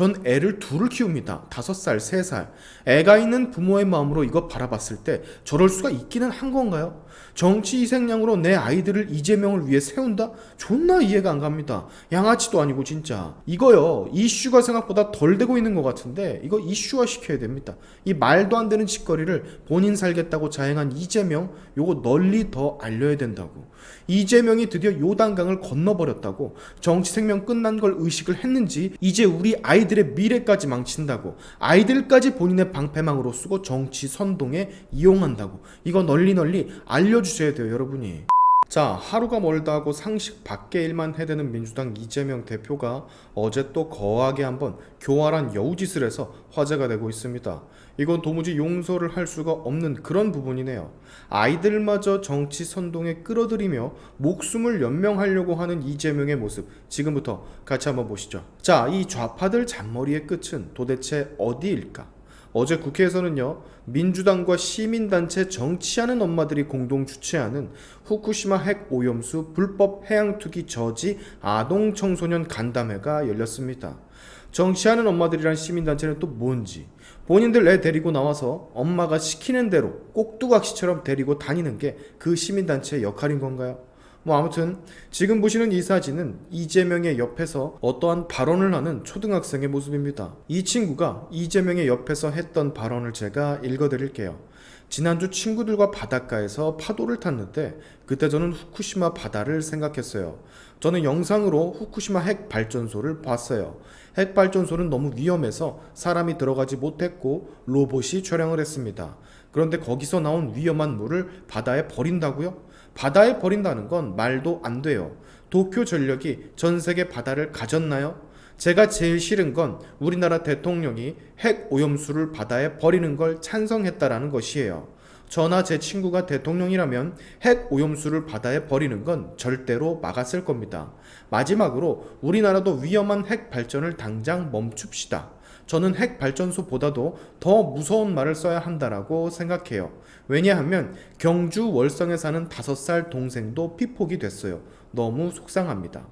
전 애를 둘을 키웁니다. 다섯 살, 세 살. 애가 있는 부모의 마음으로 이거 바라봤을 때 저럴 수가 있기는 한 건가요? 정치 희생양으로 내 아이들을 이재명을 위해 세운다? 존나 이해가 안 갑니다. 양아치도 아니고 진짜. 이거요. 이슈가 생각보다 덜 되고 있는 것 같은데 이거 이슈화 시켜야 됩니다. 이 말도 안 되는 짓거리를 본인 살겠다고 자행한 이재명 요거 널리 더 알려야 된다고. 이재명이 드디어 요단강을 건너버렸다고 정치 생명 끝난 걸 의식을 했는지 이제 우리 아이들 의 미래까지 망친다고 아이들까지 본인의 방패망으로 쓰고 정치 선동에 이용한다고. 이거 널리 널리 알려주셔야 돼요 여러분이 자 하루가 멀다 하고 상식 밖의 일만 해대는 민주당 이재명 대표가 어제 또 거하게 한번 교활한 여우짓을 해서 화제가 되고 있습니다. 이건 도무지 용서를 할 수가 없는 그런 부분이네요. 아이들마저 정치 선동에 끌어들이며 목숨을 연명하려고 하는 이재명의 모습 지금부터 같이 한번 보시죠. 자 이 좌파들 잔머리의 끝은 도대체 어디일까 어제 국회에서는요 민주당과 시민단체 정치하는 엄마들이 공동 주최하는 후쿠시마 핵 오염수 불법 해양 투기 저지 아동 청소년 간담회가 열렸습니다. 정치하는 엄마들이란 시민단체는 또 뭔지 본인들 애 데리고 나와서 엄마가 시키는 대로 꼭두각시처럼 데리고 다니는 게 그 시민단체의 역할인 건가요? 뭐 아무튼 지금 보시는 이 사진은 이재명의 옆에서 어떠한 발언을 하는 초등학생의 모습입니다. 이 친구가 이재명의 옆에서 했던 발언을 제가 읽어드릴게요. 지난주 친구들과 바닷가에서 파도를 탔는데 그때 저는 후쿠시마 바다를 생각했어요. 저는 영상으로 후쿠시마 핵 발전소를 봤어요. 핵 발전소는 너무 위험해서 사람이 들어가지 못했고 로봇이 촬영을 했습니다. 그런데 거기서 나온 위험한 물을 바다에 버린다고요? 바다에 버린다는 건 말도 안 돼요. 도쿄 전력이 전 세계 바다를 가졌나요? 제가 제일 싫은 건 우리나라 대통령이 핵 오염수를 바다에 버리는 걸 찬성했다라는 것이에요. 저나 제 친구가 대통령이라면 핵 오염수를 바다에 버리는 건 절대로 막았을 겁니다. 마지막으로 우리나라도 위험한 핵 발전을 당장 멈춥시다. 저는 핵 발전소보다도 더 무서운 말을 써야 한다라고 생각해요. 왜냐하면 경주 월성에 사는 다섯 살 동생도 피폭이 됐어요. 너무 속상합니다.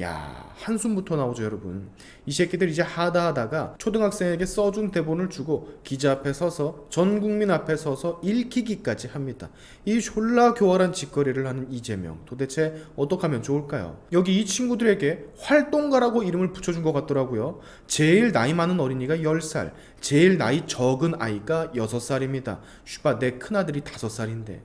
야 한숨부터 나오죠 여러분. 이 새끼들 이제 하다 하다가 초등학생에게 써준 대본을 주고 기자 앞에 서서 전 국민 앞에 서서 읽히기까지 합니다. 이 졸라 교활한 짓거리를 하는 이재명. 도대체 어떻게 하면 좋을까요? 여기 이 친구들에게 활동가라고 이름을 붙여준 것 같더라고요. 제일 나이 많은 어린이가 10살 제일 나이 적은 아이가 6살입니다. 슈바 내 큰아들이 5살인데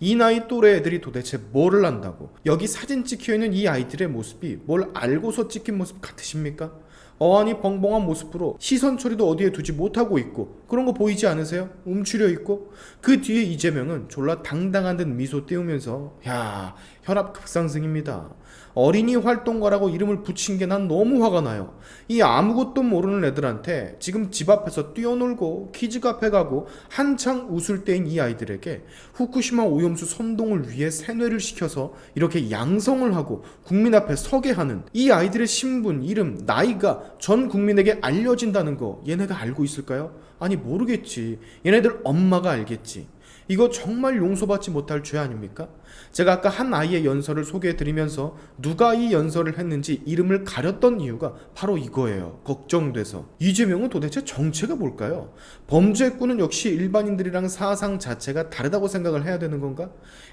이 나이 또래 애들이 도대체 뭐를 안다고 여기 사진 찍혀 있는 이 아이들의 모습이 뭘 알고서 찍힌 모습 같으십니까? 어안이 벙벙한 모습으로 시선 처리도 어디에 두지 못하고 있고 그런 거 보이지 않으세요? 움츠려 있고 그 뒤에 이재명은 졸라 당당한 듯 미소 띄우면서 야 혈압 급상승입니다. 어린이 활동가라고 이름을 붙인 게 난 너무 화가 나요. 이 아무것도 모르는 애들한테 지금 집 앞에서 뛰어놀고 키즈 카페 가고 한창 웃을 때인 이 아이들에게 후쿠시마 오염수 선동을 위해 세뇌를 시켜서 이렇게 양성을 하고 국민 앞에 서게 하는 이 아이들의 신분, 이름, 나이가 전 국민에게 알려진다는 거 얘네가 알고 있을까요? 아니 모르겠지. 얘네들 엄마가 알겠지. 이거 정말 용서받지 못할 죄 아닙니까? 제가 아까 한 아이의 연설을 소개해 드리면서 누가 이 연설을 했는지 이름을 가렸던 이유가 바로 이거예요. 걱정돼서. 이재명은 도대체 정체가 뭘까요? 범죄꾼은 역시 일반인들이랑 사상 자체가 다르다고 생각을 해야 되는 건가?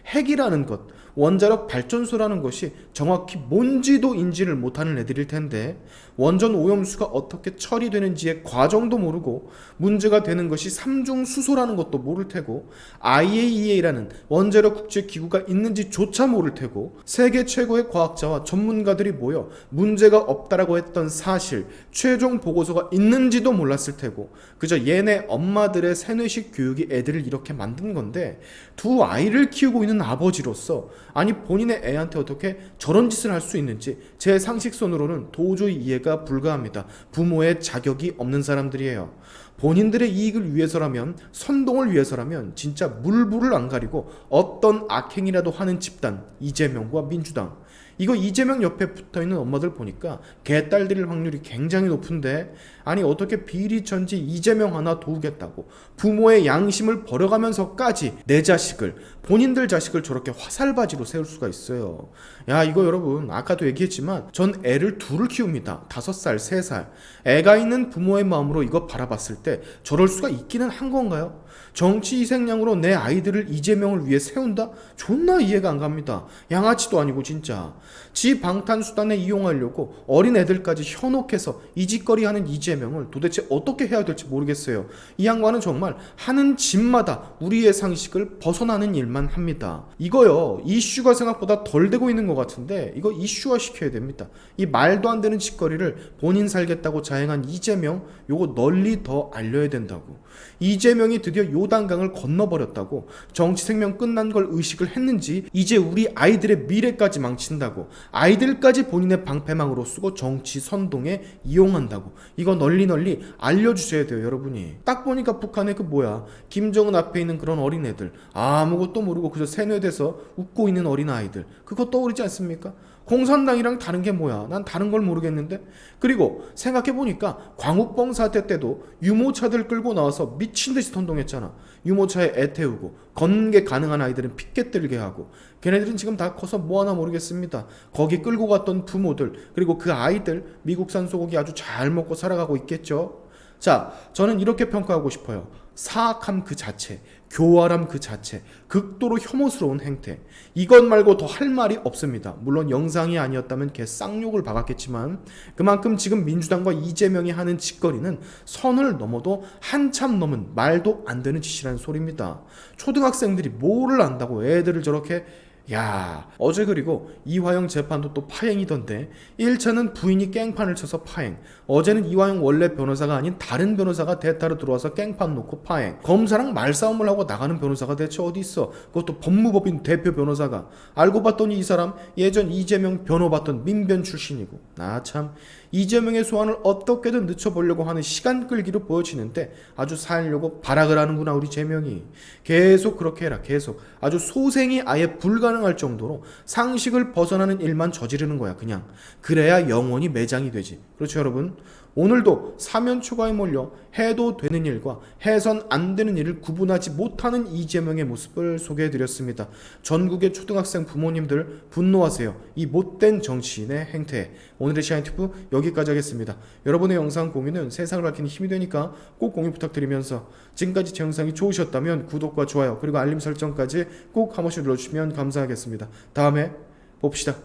핵이라는 것, 원자력 발전소라는 것이 정확히 뭔지도 인지를 못하는 애들일 텐데 원전 오염수가 어떻게 처리되는지의 과정도 모르고 문제가 되는 것이 삼중 수소라는 것도 모를 테고 IAEA라는 원자력 국제 기구가 있는지조차 모를 테고 세계 최고의 과학자와 전문가들이 모여 문제가 없다라고 했던 사실 최종 보고서가 있는지도 몰랐을 테고 그저 얘네 엄마들의 세뇌식 교육이 애들을 이렇게 만든 건데 두 아이를 키우고 있는 아버지로서 아니 본인의 애한테 어떻게 저런 짓을 할 수 있는지 제 상식선으로는 도저히 이해가 불가합니다. 부모의 자격이 없는 사람들이에요. 본인들의 이익을 위해서라면 선동을 위해서라면 진짜 물불을 안 가리고 어떤 악행이라 도 하는 집단 이재명과 민주당 이거 이재명 옆에 붙어 있는 엄마들 보니까 개딸들일 확률이 굉장히 높은데 아니 어떻게 비리천지 이재명 하나 도우겠다고 부모의 양심을 버려가면서까지 내 자식을 본인들 자식을 저렇게 화살바지로 세울 수가 있어요. 야 이거 여러분 아까도 얘기했지만 전 애를 둘을 키웁니다. 다섯 살, 세 살. 애가 있는 부모의 마음으로 이거 바라봤을 때 저럴 수가 있기는 한 건가요? 정치 희생양으로 내 아이들을 이재명을 위해 세운다? 존나 이해가 안 갑니다. 양아치도 아니고 진짜. 지 방탄수단에 이용하려고 어린 애들까지 현혹해서 이 짓거리 하는 이재명을 도대체 어떻게 해야 될지 모르겠어요. 이 양반은 정말 하는 짓마다 우리의 상식을 벗어나는 일만 합니다. 이거요, 이슈가 생각보다 덜 되고 있는 것 같은데 이거 이슈화 시켜야 됩니다. 이 말도 안 되는 짓거리를 본인 살겠다고 자행한 이재명 요거 널리 더 알려야 된다고. 이재명이 드디어 요단강을 건너버렸다고 정치 생명 끝난 걸 의식을 했는지 이제 우리 아이들의 미래까지 망친다고 아이들까지 본인의 방패망으로 쓰고 정치 선동에 이용한다고. 이거 널리 널리 알려주셔야 돼요 여러분이. 딱 보니까 북한의 그 뭐야? 김정은 앞에 있는 그런 어린애들. 아무것도 모르고 그저 세뇌돼서 웃고 있는 어린아이들. 그거 떠오르지 않습니까? 공산당이랑 다른 게 뭐야? 난 다른 걸 모르겠는데. 그리고 생각해 보니까 광우병 사태 때도 유모차들 끌고 나와서 미친 듯이 선동했잖아. 유모차에 애 태우고 건게 가능한 아이들은 피켓 들게 하고 걔네들은 지금 다 커서 뭐 하나 모르겠습니다. 거기 끌고 갔던 부모들 그리고 그 아이들 미국산 소고기 아주 잘 먹고 살아가고 있겠죠. 자, 저는 이렇게 평가하고 싶어요. 사악함 그 자체, 교활함 그 자체, 극도로 혐오스러운 행태. 이것 말고 더 할 말이 없습니다. 물론 영상이 아니었다면 개 쌍욕을 박았겠지만 그만큼 지금 민주당과 이재명이 하는 짓거리는 선을 넘어도 한참 넘은 말도 안 되는 짓이라는 소리입니다. 초등학생들이 뭐를 안다고 애들을 저렇게 야 어제 그리고 이화영 재판도 또 파행이던데. 1차는 부인이 깽판을 쳐서 파행. 어제는 이화영 원래 변호사가 아닌 다른 변호사가 대타로 들어와서 깽판 놓고 파행. 검사랑 말싸움을 하고 나가는 변호사가 대체 어디 있어? 그것도 법무법인 대표 변호사가. 알고 봤더니 이 사람 예전 이재명 변호 받던 민변 출신이고. 나참 이재명의 소환을 어떻게든 늦춰보려고 하는 시간 끌기로 보여지는데 아주 살려고 발악을 하는구나 우리 재명이. 계속 그렇게 해라 계속. 아주 소생이 아예 불가능할 정도로 상식을 벗어나는 일만 저지르는 거야 그냥. 그래야 영원히 매장이 되지. 그렇죠 여러분 오늘도 사면 초과에 몰려 해도 되는 일과 해선 안 되는 일을 구분하지 못하는 이재명의 모습을 소개해 드렸습니다. 전국의 초등학생 부모님들 분노하세요. 이 못된 정치인의 행태. 오늘의 시안티프 여기까지 하겠습니다. 여러분의 영상 공유는 세상을 밝히는 힘이 되니까 꼭 공유 부탁드리면서 지금까지 제 영상이 좋으셨다면 구독과 좋아요 그리고 알림 설정까지 꼭 한 번씩 눌러주시면 감사하겠습니다. 다음에 봅시다.